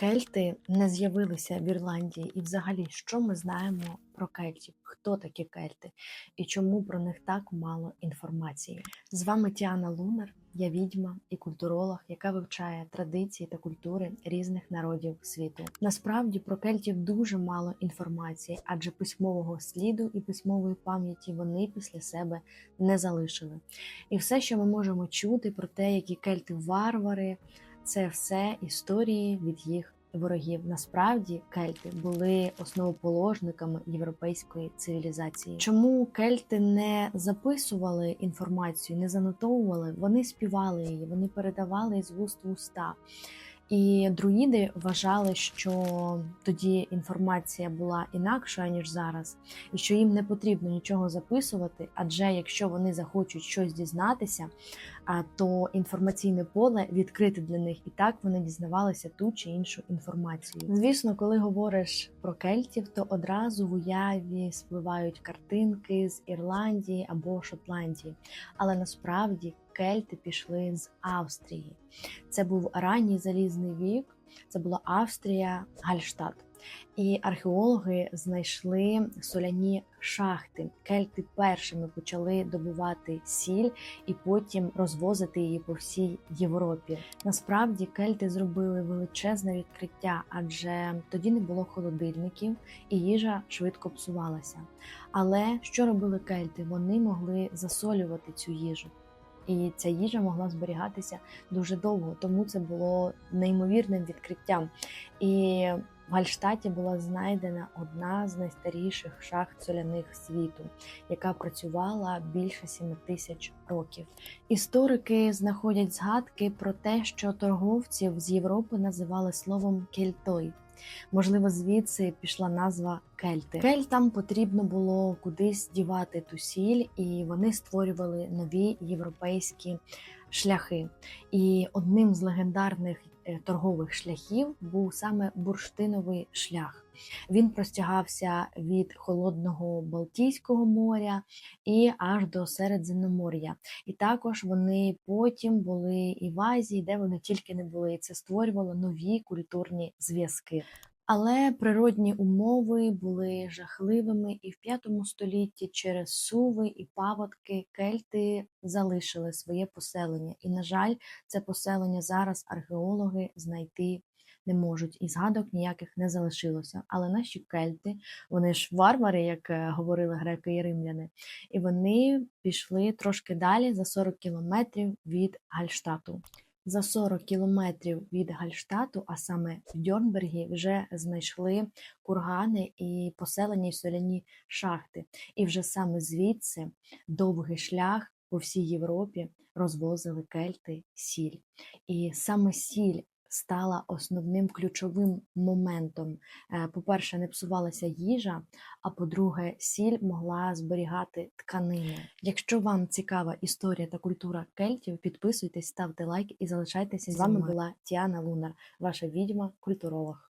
Кельти не з'явилися в Ірландії, і взагалі, що ми знаємо про кельтів? Хто такі кельти і чому про них так мало інформації? З вами Тіана Лунар, я відьма і культуролог, яка вивчає традиції та культури різних народів світу. Насправді про кельтів дуже мало інформації, адже письмового сліду і письмової пам'яті вони після себе не залишили. І все, що ми можемо чути про те, які кельти варвари. Це все історії від їх ворогів. Насправді кельти були основоположниками європейської цивілізації. Чому кельти не записували інформацію, не занотовували? Вони співали її, вони передавали з вуст в уста. І друїди вважали, що тоді інформація була інакша ніж зараз, і що їм не потрібно нічого записувати, адже якщо вони захочуть щось дізнатися, то інформаційне поле відкрите для них, і так вони дізнавалися ту чи іншу інформацію. Звісно, коли говориш про кельтів, то одразу в уяві спливають картинки з Ірландії або Шотландії, але насправді кельти пішли з Австрії. Це був ранній залізний вік, це була Австрія, Гальштадт. І археологи знайшли соляні шахти. Кельти першими почали добувати сіль і потім розвозити її по всій Європі. Насправді кельти зробили величезне відкриття, адже тоді не було холодильників і їжа швидко псувалася. Але що робили кельти? Вони могли засолювати цю їжу. І ця їжа могла зберігатися дуже довго, тому це було неймовірним відкриттям. І в Гальштаті була знайдена одна з найстаріших шахт соляних світу, яка працювала більше 7 тисяч років. Історики знаходять згадки про те, що торговців з Європи називали словом кельтой. Можливо, звідси пішла назва кельти. Кельтам потрібно було кудись дівати ту сіль, і вони створювали нові європейські шляхи. І одним з легендарних е, торгових шляхів був саме бурштиновий шлях. Він простягався від холодного Балтійського моря і аж до Середземномор'я. І також вони потім були і в Азії, де вони тільки не були. І це створювало нові культурні зв'язки. Але природні умови були жахливими, і в п'ятому столітті через суви і паводки кельти залишили своє поселення. І, на жаль, це поселення зараз археологи знайти не можуть, і згадок ніяких не залишилося. Але наші кельти, вони ж варвари, як е, говорили греки і римляни, і вони пішли трошки далі за 40 кілометрів від Гальштату. За 40 кілометрів від Гальштату, а саме в Дьорнбергі, вже знайшли кургани і поселені й соляні шахти. І вже саме звідси довгий шлях по всій Європі розвозили кельти сіль. І саме сіль стала основним ключовим моментом. Е, По-перше, не псувалася їжа, а по-друге, сіль могла зберігати тканини. Якщо вам цікава історія та культура кельтів, підписуйтесь, ставте лайк і залишайтеся. З вами була Тіана Лунар, ваша відьма, культуролог.